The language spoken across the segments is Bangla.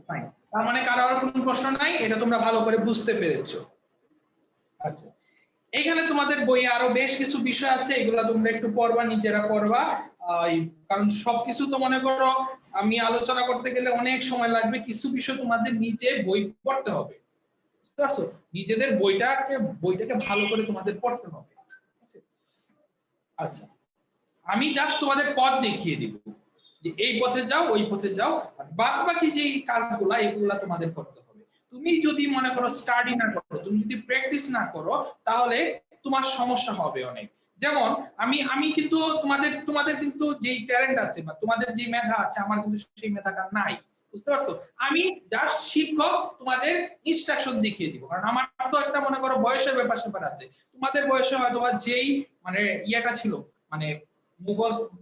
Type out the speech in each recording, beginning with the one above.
তার মানে কারও আর কোনো প্রশ্ন নাই? এটা তোমরা ভালো করে বুঝতে পেরেছ। আচ্ছা। এখানে তোমাদের বইয়ে আরও বেশ কিছু বিষয় আছে, এগুলা তোমরা একটু পড়বা, নিজেরা পড়বা। কারণ সবকিছু তো মনে করো, আমি আলোচনা করতে গেলে অনেক সময় লাগবে, কিছু বিষয় তোমাদের নিজে বই পড়তে হবে। বুঝতে পারছ? নিজেদের বইটাকে বইটাকে ভালো করে তোমাদের পড়তে হবে। আচ্ছা। আমি জাস্ট তোমাদের পথ দেখিয়ে দিব। যে এই পথে যাও, ওই পথে যাও বাদ বাকি যে কাজগুলা, এগুলা তোমাদের করতে হবে। তুমি যদি মনে করো স্টাডি না করো, তুমি যদি প্র্যাকটিস না করো, তাহলে তোমার সমস্যা হবে অনেক। যেমন, আমি আমি কিন্তু তোমাদের তোমাদের কিন্তু যেই ট্যালেন্ট আছে বা তোমাদের যে মেধা আছে, আমার কিন্তু সেই মেধাটা নাই। বুঝতে পারছ? আমি জাস্ট শিক্ষক, তোমাদের ইনস্ট্রাকশন দেখিয়ে দিব। কারণ আমার তো একটা মনে করো বয়সের ব্যাপার স্যাপার আছে। তোমাদের বয়সে হয়তো যেই মানে ইয়েটা ছিল মানে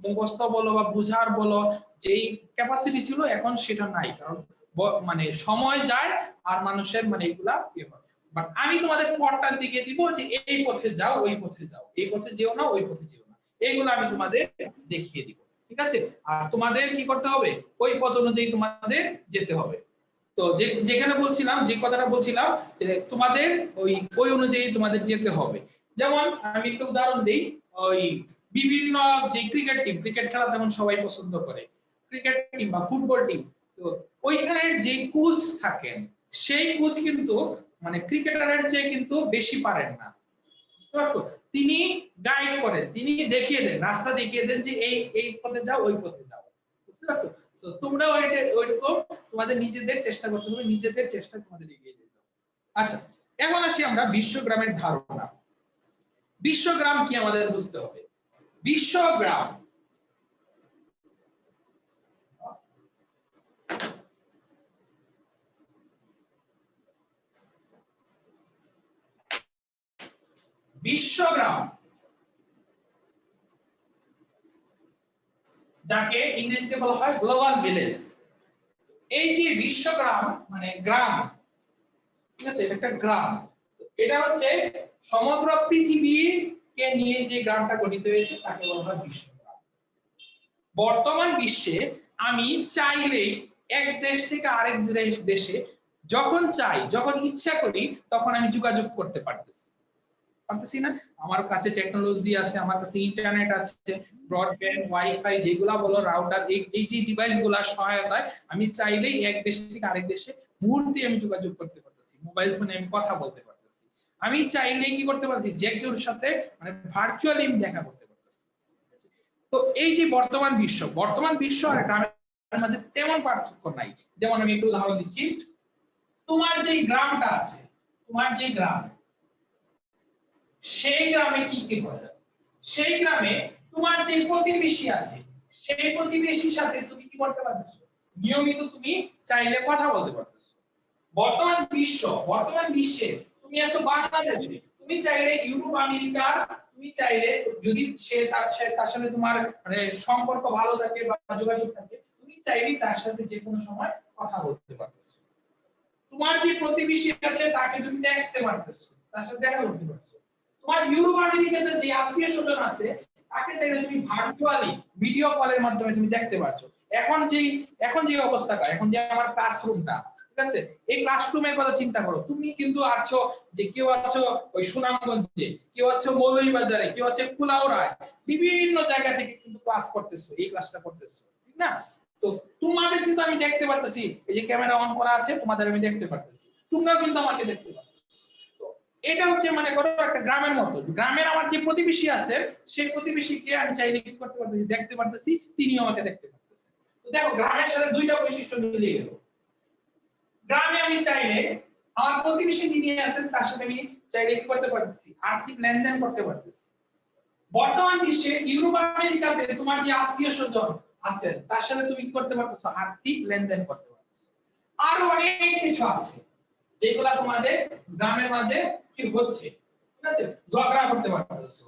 মুখস্থ বলো বা বুঝার বলো, যেই ক্যাপাসিটি ছিল এখন সেটা নাই। কারণ মানে সময় যায় আর মানুষের মানে এগুলা ইয়ে হয়। বাট আমি তোমাদের পথটা দিকে দিব যে এই পথে যাও, ওই পথে যাও। এই পথে যেও না, ওই পথে যেও না। এইগুলো আমি তোমাদের দেখিয়ে দিব। ঠিক আছে? আর তোমাদের কি করতে হবে? ওই পথ অনুযায়ী তোমাদের যেতে হবে। তো যেখানে বলছিলাম, যে কথাটা বলছিলাম তোমাদের ওই ওই অনুযায়ী তোমাদের যেতে হবে। যেমন আমি একটু উদাহরণ দিই, ওই বিভিন্ন যে ক্রিকেট টিম ক্রিকেট খেলা তেমন সবাই পছন্দ করে। ক্রিকেট টিম বা ফুটবল টিম তো ওইখানে যে কোচ থাকেন, সেই কোচ কিন্তু মানে ক্রিকেটারের চেয়ে কিন্তু বেশি পারেন না। তিনি গাইড করেন, তিনি দেখিয়ে দেন, রাস্তা দেখিয়ে দেন যে এই এই পথে যাও, ওই পথে যাও। বুঝতে পারছ? তো তোমরাও এটা, ওইরকম তোমাদের নিজেদের চেষ্টা করতে হবে, নিজেদের চেষ্টা তোমাদের এগিয়ে যেতে হবে। আচ্ছা এখন আসি আমরা বিশ্বগ্রামের ধারণা। বিশ্বগ্রাম কি আমাদের বুঝতে হবে? বিশ্বগ্রাম বিশ্বগ্রাম যাকে ইংরেজিতে বলা হয় গ্লোবাল ভিলেজ। এই যে বিশ্বগ্রাম মানে গ্রাম, ঠিক আছে, এটা একটা গ্রাম। এটা হচ্ছে সমগ্র পৃথিবীকে নিয়ে যে গ্রামটা গঠিত হয়েছে তাকে বলা হয় বিশ্বগ্রাম। বর্তমান বিশ্বে আমি চাইলেই এক দেশ থেকে আরেক দেশে যখন চাই, যখন ইচ্ছা করি, তখন আমি যোগাযোগ করতে পারতেছি। পারতেছি না? আমার কাছে টেকনোলজি আছে, আমার কাছে ইন্টারনেট আছে ব্রডব্যান্ড ওয়াইফাই যেগুলা বলো রাউটার এই যে ডিভাইসগুলা সহায়তায় আমি চাইলেই এক দেশ থেকে আরেক দেশে মুহূর্তে আমি যোগাযোগ করতে পারতেছি। মোবাইল ফোনে আমি কথা বলতে পারতেছি। আমি চাইলেই কি করতে পারছি? যে কেউর সাথে মানে ভার্চুয়ালি আমি দেখা করতে পারতেছি। তো এই যে বর্তমান বিশ্ব বর্তমান বিশ্ব আর গ্রামের মাঝে তেমন পার্থক্য নাই। যেমন আমি একটু উদাহরণ দিচ্ছি। তোমার যে গ্রামটা আছে, তোমার যে গ্রাম, সেই গ্রামে কি কি করে সেই গ্রামে তোমার যে প্রতিবেশী আছে, সেই প্রতিবেশীর সাথে তুমি কি করতে পারতেছো? নিয়মিত তুমি চাইলে কথা বলতে পারতেছো। বর্তমান বিশ্ব, বর্তমান বিশ্বে তুমি আছো বাংলাদেশে তুমি চাইলে ইউরোপ আমেরিকার তুমি চাইলে যদি সে তার তার সাথে তোমার মানে সম্পর্ক ভালো থাকে বা যোগাযোগ থাকে, তুমি চাইলেই তার সাথে যে কোনো সময় কথা বলতে পারতেছো। তোমার যে প্রতিবেশী আছে, তাকে তুমি দেখতে পারতেছো, তার সাথে দেখা করতে পারছ তোমার ইউরোপ, আমেরিকাতে যে আত্মীয় স্বজন আছে, তাকে চাইলে তুমি ভার্চুয়ালি ভিডিও কলের মাধ্যমে তুমি দেখতে পারছ। এখন যে এখন যে অবস্থাটা, এখন যে আমার ক্লাসরুমটা ঠিক আছে? এই ক্লাসরুমের কথা চিন্তা করো। তুমি কিন্তু আছো যে কেউ আছো ওই সুনামগঞ্জে, কেউ আছো মৌলভীবাজারে, কেউ আছে কুলাউড়ায়। বিভিন্ন জায়গা থেকে কিন্তু ক্লাস করতেছো, এই ক্লাসটা করতেছো, ঠিক না? তো তোমাদের কিন্তু আমি দেখতে পারতেছি, এই যে ক্যামেরা অন করা আছে, তোমাদের আমি দেখতে পারতেছি। তোমরাও কিন্তু আমাকে দেখতে পাচ্ছ এটা হচ্ছে মানে করো একটা গ্রামের মতো। গ্রামের আমার যে প্রতিবেশী আছে সেই প্রতিবেশীকে আমি চাইলে কি করতে পারতেছি? দেখতে পারতেছি, তিনিও আমাকে দেখতে পারতেছেন। দেখো, গ্রামের সাথে দুইটা বৈশিষ্ট্য মিলিয়ে গেল। গ্রামে আমি চাইলে আমার প্রতিবেশী যিনি আছেন, তার সাথে আমি চাইলে কি করতে পারতেছি? আর্থিক লেনদেন করতে পারতেছি। বর্তমান বিশ্বে ইউরোপ, আমেরিকাতে তোমার যে আত্মীয় স্বজন আছে তার সাথে তুমি কি করতে পারতেছো? আর্থিক লেনদেন করতে পারতেছো। আরও অনেক কিছু আছে, যেগুলা তোমাদের গ্রামের মাঝে কি হচ্ছে, ঠিক আছে? ঝগড়া করতে পারতেছো।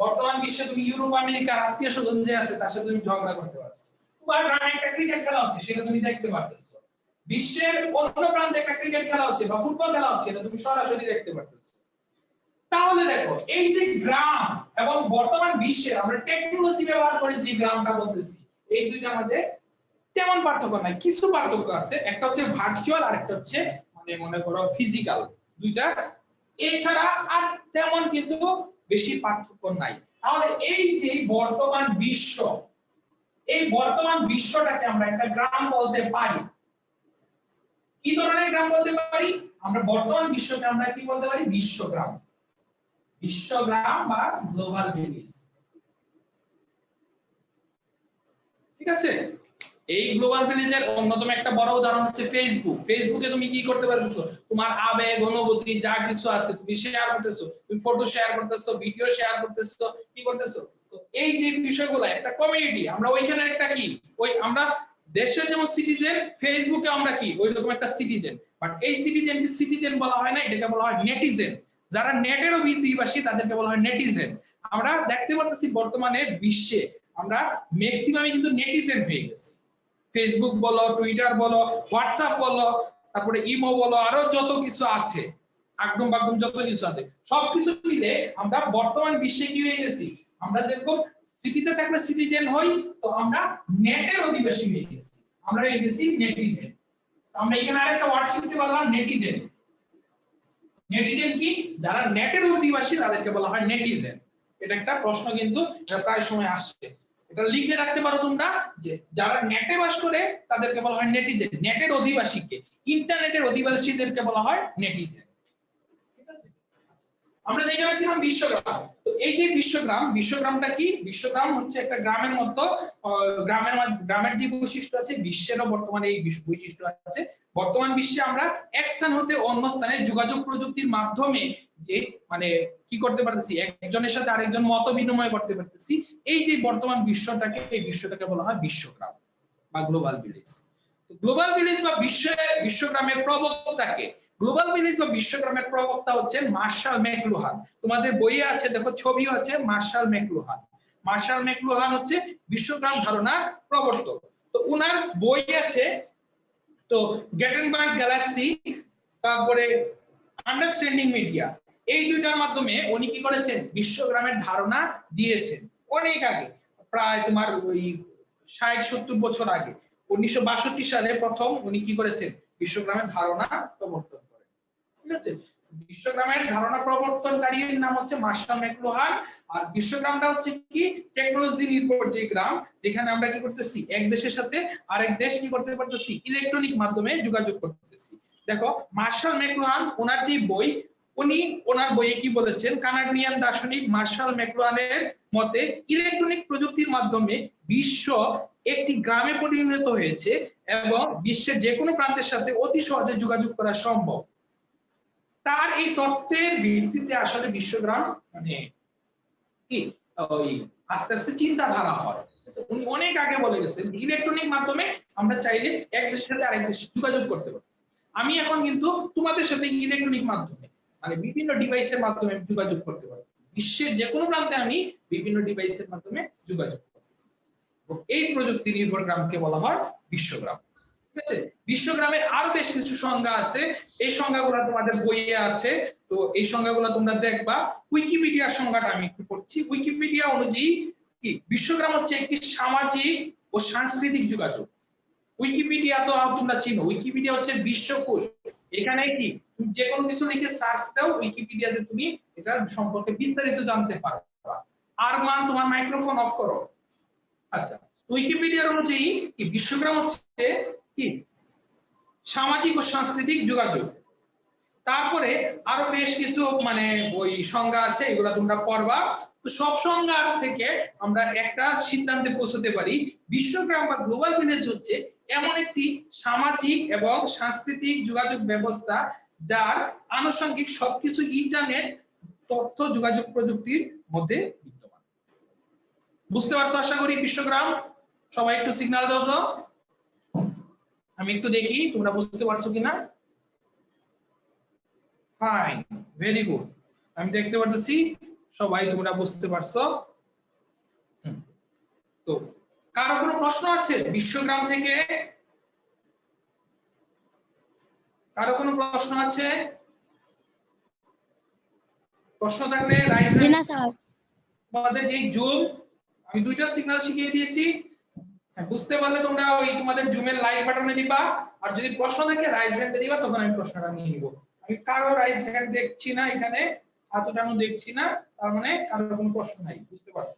বর্তমান বিশ্বে তুমি ইউরোপ, আমেরিকার আত্মীয় স্বজন যে আছে, তার সাথে তুমি ঝগড়া করতে পারছ তোমার গ্রামে একটা ক্রিকেট খেলা হচ্ছে, সেটা তুমি দেখতে পারতেছো। বিশ্বের অন্য প্রান্তে একটা ক্রিকেট খেলা হচ্ছে বা ফুটবল খেলা হচ্ছে, এটা তুমি সরাসরি দেখতে পারতেছো। তাহলে দেখো, এই যে গ্রাম এবং বর্তমান বিশ্বে আমরা টেকনোলজি ব্যবহার করে যে গ্রামটা বলতেছি, এই দুইটার মাঝে তেমন পার্থক্য নাই। কিছু পার্থক্য আছে, একটা হচ্ছে ভার্চুয়াল আর একটা হচ্ছে মানে মনে করো ফিজিক্যাল দুইটা। এছাড়া আর তেমন কিন্তু বেশি পার্থক্য নাই। তাহলে এই যে বর্তমান বিশ্ব, এই বর্তমান বিশ্বটাকে আমরা একটা গ্রাম বলতে পারি। কি ধরনের গ্রাম বলতে পারি? আমরা বর্তমান বিশ্বকে আমরা কি বলতে পারি? বিশ্বগ্রাম বিশ্বগ্রাম বা গ্লোবাল ভিলেজ। ঠিক আছে? এই গ্লোবাল ভিলেজের অন্যতম একটা বড় উদাহরণ হচ্ছে ফেসবুক ফেসবুকে তুমি কি করতে পারতেছো? তোমার আবেগ, অনুভূতি, যা কিছু আছে, তুমি শেয়ার করতেছো। তুমি ফটো শেয়ার করতেছো ভিডিও শেয়ার করতেছো, কি করতেছো? এই যে বিষয়গুলো, একটা কমিউনিটি আমরা ওইখানে একটা কি? ওই আমরা দেশের যেমন সিটিজেন ফেসবুকে আমরা কি? ওই রকম একটা সিটিজেন বাট এই সিটিজেন কি সিটিজেন বলা হয় না, এটাকে বলা হয় নেটিজেন যারা নেটেরও অধিবাসী তাদেরকে বলা হয় নেটিজেন আমরা দেখতে পাচ্ছি বর্তমানে বিশ্বে আমরা ম্যাক্সিমামই কিন্তু নেটিজেন হয়ে গেছি। ফেসবুক বলো টুইটার বলো হোয়াটসঅ্যাপ বলো, তারপরে ইমো বলো, আরও যত কিছু আছে আগডম বাগডম যত কিছু আছে, সবকিছু মিলে আমরা বর্তমান বিশ্বে কি হয়ে গেছি? আমরা যেরকম সিটিতে থাকলে সিটিজেন হই, তো আমরা নেটের অধিবাসী হয়ে গেছি। আমরা হয়ে গেছি নেটিজেন। আমরা এখানে আরেকটা ওয়ার্ড শিখতে পারলাম, নেটিজেন। নেটিজেন কি? যারা নেটের অধিবাসী, তাদেরকে বলা হয় নেটিজেন। এটা একটা প্রশ্ন কিন্তু প্রায় সময় আসছে। এটা লিখে রাখতে পারো তোমরা যে যারা নেটে বাস করে, তাদেরকে বলা হয় নেটিজেন। নেটের অধিবাসীকে। ইন্টারনেটের অধিবাসীদেরকে বলা হয় নেটিজেন। আমরা যেখানে ছিলাম বিশ্বগ্রাম। তো এই যে বিশ্বগ্রাম, বিশ্বগ্রামটা কি? বিশ্বগ্রাম হচ্ছে একটা গ্রামের মতো গ্রামের গ্রামের যে বৈশিষ্ট্য আছে, বিশ্বেরও বর্তমানে এই বৈশিষ্ট্য আছে। বর্তমান বিশ্বে আমরা এক স্থান হতে অন্য স্থানে যোগাযোগ প্রযুক্তির মাধ্যমে যে মানে কি করতে পারতেছি? একজনের সাথে আরেকজন মত বিনিময় করতে পারতেছি। এই যে বর্তমান বিশ্বটাকে, এই বিশ্বটাকে বলা হয় বিশ্বগ্রাম বা গ্লোবাল ভিলেজ। তো গ্লোবাল ভিলেজ বা বিশ্ব বিশ্বগ্রামের প্রবক্তাকে গ্লোবাল ভিলেজ বা বিশ্বগ্রামের প্রবক্তা হচ্ছেন মার্শাল ম্যাকলুহান তোমাদের বইয়ে আছে, দেখো, ছবিও আছে মার্শাল ম্যাকলুহান মার্শাল ম্যাকলুহান হচ্ছে বিশ্বগ্রাম ধারণার প্রবর্তক। তো উনার বই আছে, তো গেটেনবার্গ গ্যালাক্সি তারপরে আন্ডারস্ট্যান্ডিং মিডিয়া এই দুইটার মাধ্যমে উনি কি করেছেন? বিশ্বগ্রামের ধারণা দিয়েছেন। অনেক আগে, প্রায় তোমার ওই ষাট সত্তর বছর আগে। উনিশশো বাষট্টি সালে প্রথম উনি কি করেছেন? বিশ্বগ্রামের ধারণা প্রবর্তন করেন ঠিক আছে? বিশ্বগ্রামের ধারণা প্রবর্তনকারীর নাম হচ্ছে মার্শাল ম্যাকলুহান আর বিশ্বগ্রামটা হচ্ছে কি? টেকনোলজি নির্ভর যে গ্রাম, যেখানে আমরা কি করতেছি? এক দেশের সাথে আরেক দেশ কি করতে পারতেছি? ইলেকট্রনিক মাধ্যমে যোগাযোগ করতেছি। দেখো, মার্শাল ম্যাকলুহান ওনার যে বই, উনি ওনার বইয়ে কি বলেছেন? কানাডিয়ান দার্শনিক মার্শাল ম্যাকলুহানের মতে, ইলেকট্রনিক প্রযুক্তির মাধ্যমে বিশ্ব একটি গ্রামে পরিণত হয়েছে এবং বিশ্বের যে কোনো প্রান্তের সাথে অতি সহজে যোগাযোগ করা সম্ভব। তার এই তত্ত্বের ভিত্তিতে আসলে বিশ্বগ্রাম মানে কি? ওই আস্তে আস্তে চিন্তাধারা হয়। উনি অনেক আগে বলে গেছেন ইলেকট্রনিক মাধ্যমে আমরা চাইলে এক দেশের সাথে আরেক দেশে যোগাযোগ করতে পারি। আমি এখন কিন্তু তোমাদের সাথে ইলেকট্রনিক মাধ্যমে মানে বিভিন্ন ডিভাইসের মাধ্যমে যোগাযোগ করতে পারি বিশ্বের যে কোনো প্রান্তে আমি বিভিন্ন ডিভাইসের মাধ্যমে যোগাযোগ এবং এই প্রযুক্তি নির্ভর গ্রামকে বলা হয় বিশ্বগ্রাম। ঠিক আছে? বিশ্বগ্রামের আরও বেশ কিছু সংজ্ঞা আছে। এই সংজ্ঞাগুলো তোমাদের বইয়ে আছে। তো এই সংজ্ঞাগুলো তোমরা দেখবা। উইকিপিডিয়ার সংজ্ঞাটা আমি একটু পড়ছি। উইকিপিডিয়া অনুযায়ী কি? বিশ্বগ্রাম হচ্ছে একটি সামাজিক ও সাংস্কৃতিক যোগাযোগ। উইকিপিডিয়া তো তোমরা চিনো। উইকিপিডিয়া হচ্ছে বিশ্বকোষ। এখানে কি? তুমি যে কোনো কিছু লিখে সার্চ দাও উইকিপিডিয়াতে তুমি এটা সম্পর্কে বিস্তারিত জানতে পারবা। আর মান তোমার মাইক্রোফোন অফ করো। আচ্ছা উইকিপিডিয়ার অনুযায়ী কি বিশ্বগ্রাম হচ্ছে কি? সামাজিক ও সাংস্কৃতিক যোগাযোগ। তারপরে আরও বেশ কিছু মানে ওই সংজ্ঞা আছে, এগুলা তোমরা পড়বা। তো সব সংজ্ঞা থেকে আমরা একটা সিদ্ধান্তে পৌঁছতে পারি, বিশ্বগ্রাম বা গ্লোবাল ভিলেজ হচ্ছে এমন একটি সামাজিক এবং সাংস্কৃতিক যোগাযোগ ব্যবস্থা যার আনুষঙ্গিক সবকিছু ইন্টারনেট, তথ্য, যোগাযোগ প্রযুক্তির মধ্যে বিদ্যমান। বুঝতে পারছ আশা করি বিশ্বগ্রাম? সবাই একটু সিগন্যাল দাও তো। আমি একটু দেখি তোমরা বুঝতে পারছ কিনা? ফাইন ভেরি গুড আমি দেখতে পারতেছি সবাই তোমরা বুঝতে পারছ। তো কারও কোনো প্রশ্ন আছে? বিশ্বগ্রাম থেকে? কারও কোনো প্রশ্ন আছে? প্রশ্ন থাকলে রাইজ তোমাদের যে জুম আমি দুইটা সিগন্যাল শিখিয়ে দিয়েছি। হ্যাঁ, বুঝতে পারলে তোমরা ওই তোমাদের জুমের লাইক বাটনে দিবা। আর যদি প্রশ্ন থাকে রাইজ হ্যান্ডে দিবা তখন আমি প্রশ্নটা নিয়ে নিব। আমি কারও রাইজ হ্যান্ড দেখছি না এখানে হাত উঠানো দেখছি না তার মানে কারও কোনো প্রশ্ন নাই বুঝতে পারছ?